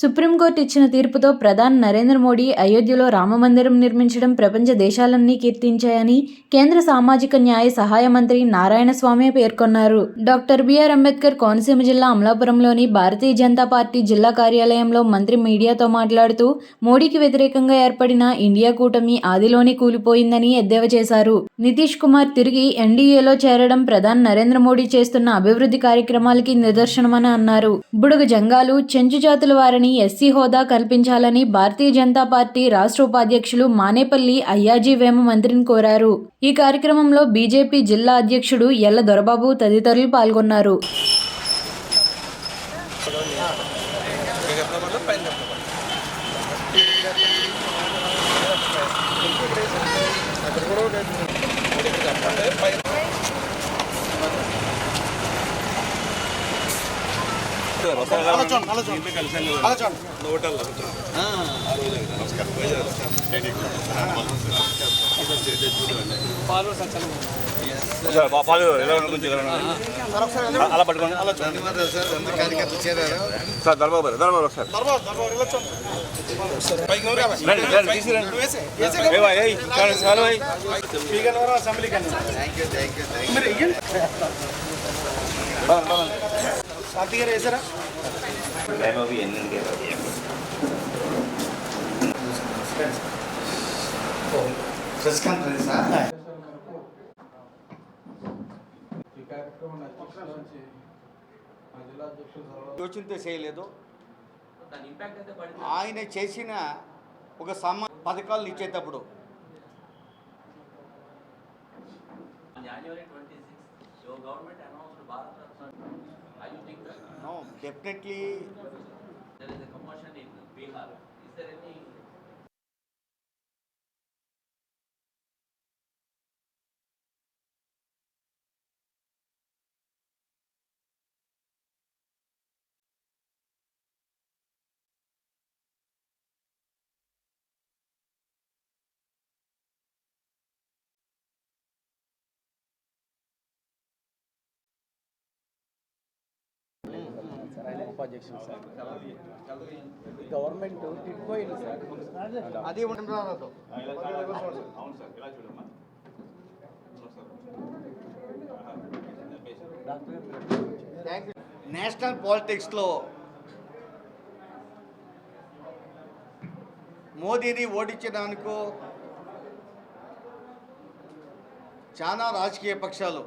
Supreme court ఇచ్చిన తీర్పుతో ప్రధాని నరేంద్ర మోడీ అయోధ్యలో రామమందిరం నిర్మించడం ప్రపంచ దేశాలన్నీ కీర్తించాయని కేంద్ర సామాజిక న్యాయ సహాయ మంత్రి నారాయణస్వామి పేర్కొన్నారు. డాక్టర్ బిఆర్ అంబేద్కర్ కోనసీమ జిల్లా అమలాపురంలోని భారతీయ జనతా పార్టీ జిల్లా కార్యాలయంలో మంత్రి మీడియాతో మాట్లాడుతూ మోడీకి వ్యతిరేకంగా ఏర్పడిన ఇండియా కూటమి ఆదిలోనే కూలిపోయిందని ఎద్దేవా చేశారు. నితీష్ కుమార్ తిరిగి ఎన్డీఏలో చేరడం ప్రధాని నరేంద్ర మోడీ చేస్తున్న అభివృద్ధి కార్యక్రమాలకి నిదర్శనమని అన్నారు. బుడుగు జంగాలు చెంచు జాతుల వారిని ఎస్సీ హోదా కల్పించాలని భారతీయ జనతా పార్టీ రాష్ట్ర ఉపాధ్యక్షులు మానేపల్లి అయ్యాజీ వేమ మంత్రిని కోరారు. ఈ కార్యక్రమంలో బీజేపీ జిల్లా అధ్యక్షుడు ఎల్ల దొరబాబు తదితరులు పాల్గొన్నారు. అక్కడ కూడా అలా పట్టుకోండి. సార్ ధర్మబాబు ధర్మబాబు గారు, సార్ రండి రండి తీసుకురండి ఏవా, ఏయ్, చాలు, చాలు, ఏయ్. Thank you thank you thank you బా, బా, బా. ప్రెస్ కాన్ఫరెన్స్ సార్ యోచనతో చేయలేదు ఆయన చేసిన ఒక సమ పథకాలు ఇచ్చేటప్పుడు January 26, your government announced Bharat Ratna. Are you No, definitely. There is a commotion in Bihar. Government తిట్టుకోయింది sir. అది ఉండదు అవును సార్ చూడమ్మా. నేషనల్ పాలిటిక్స్లో మోదీని ఓడించడానికో చాలా రాజకీయ పక్షాలు.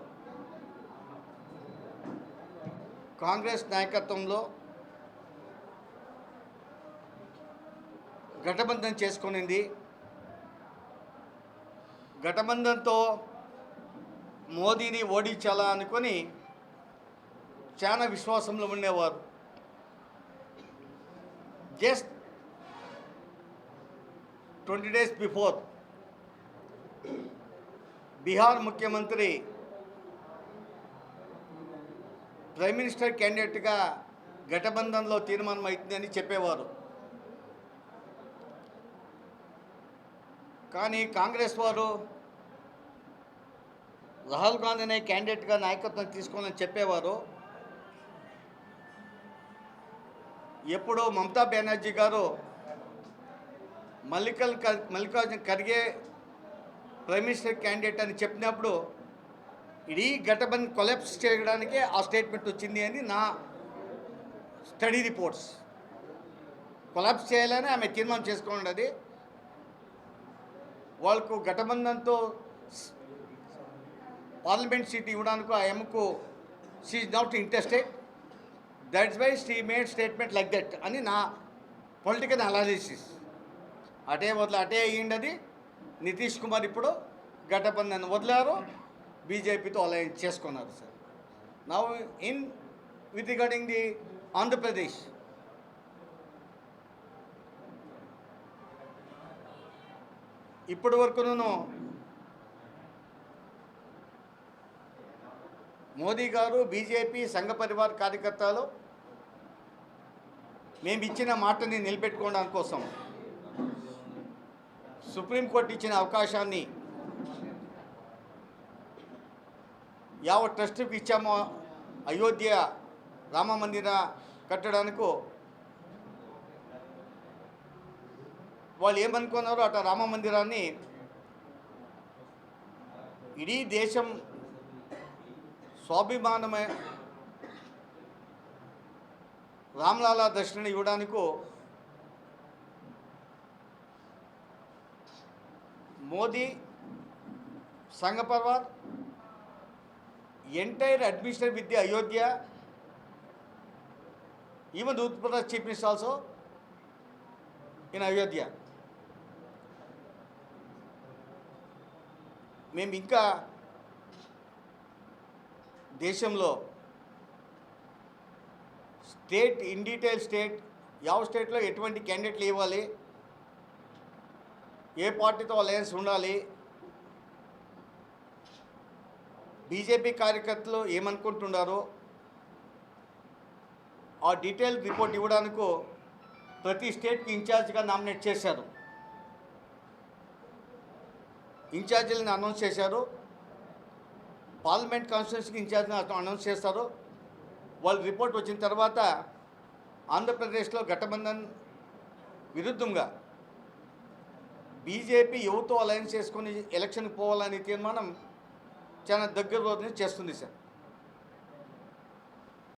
కాంగ్రెస్ నాయకత్వంలో గఠబంధన్ చేసుకునింది. గఠబంధంతో మోదీని ఓడించాలా అనుకొని చాలా విశ్వాసంలో ఉండేవారు. Just twenty days before Bihar ముఖ్యమంత్రి ప్రైమ్ మినిస్టర్ క్యాండిడేట్గా గఠబంధన్లో తీర్మానం అవుతుందని చెప్పేవారు. కానీ కాంగ్రెస్ వారు రాహుల్ గాంధీనే క్యాండిడేట్గా నాయకత్వం తీసుకోవాలని చెప్పేవారు. ఎప్పుడో Mamata Banerjee garu Mallikal Mallikarjuna Kharge prime minister candidate అని చెప్పినప్పుడు ఇడీ గటబంద్ కొలాప్స్ చేయడానికే ఆ స్టేట్మెంట్ వచ్చింది అని నా స్టడీ రిపోర్ట్స్. కొలాప్స్ చేయాలని ఆమె తీర్మానం చేసుకోండి వాళ్ళకు ఘటబంధంతో పార్లమెంట్ సీట్ ఇవ్వడానికి ఆ ఎమ్కు she not interested that's why she made statement like that అని నా పొలిటికల్ అనాలిసిస్ అటే వదిలే అటే అయ్యిండది. నితీష్ కుమార్ ఇప్పుడు ఘటబంధన్ వదిలారు. బీజేపీతో అలయన్స్ చేసుకున్నారు sir. Now in with regarding the Andhra Pradesh ఇప్పటి వరకును మోదీ గారు బీజేపీ సంఘ పరివార కార్యకర్తలు మేము ఇచ్చిన మాటని నిలబెట్టుకోవడం కోసం సుప్రీంకోర్టు ఇచ్చిన అవకాశాన్ని యావ ట్రస్ట్కి ఇచ్చామో అయోధ్య రామ మందిర కట్టడానికి వాళ్ళు ఏమనుకున్నారో అట రామ మందిరాన్ని ఇడీ దేశం స్వాభిమానమే రామ్లాలా దర్శనం ఇవ్వడానికి Modi Sangh Parivar entire administrative with the Ayodhya even Uttar Pradesh chief minister also in Ayodhya. మేము ఇంకా దేశంలో స్టేట్ ఇన్ డీటెయిల్ స్టేట్ యావ స్టేట్లో ఎటువంటి క్యాండిడేట్లు ఇవ్వాలి ఏ పార్టీతో అలయన్స్ ఉండాలి బీజేపీ కార్యకర్తలు ఏమనుకుంటున్నారో ఆ డీటెయిల్ రిపోర్ట్ ఇవ్వడానికి ప్రతి స్టేట్కి ఇన్ఛార్జ్గా నామినేట్ చేశారు. ఇన్ఛార్జీలను అనౌన్స్ చేశారు. పార్లమెంట్ కాన్స్టిట్యూన్సీకి ఇన్ఛార్జ్ని అనౌన్స్ చేస్తారు. వాళ్ళ రిపోర్ట్ వచ్చిన తర్వాత ఆంధ్రప్రదేశ్లో ఘటబంధన్ విరుద్ధంగా బీజేపీ యువతో అలయన్స్ చేసుకొని ఎలక్షన్కి పోవాలని తీర్మానం చాలా దగ్గర రోజు చేస్తుంది సార్.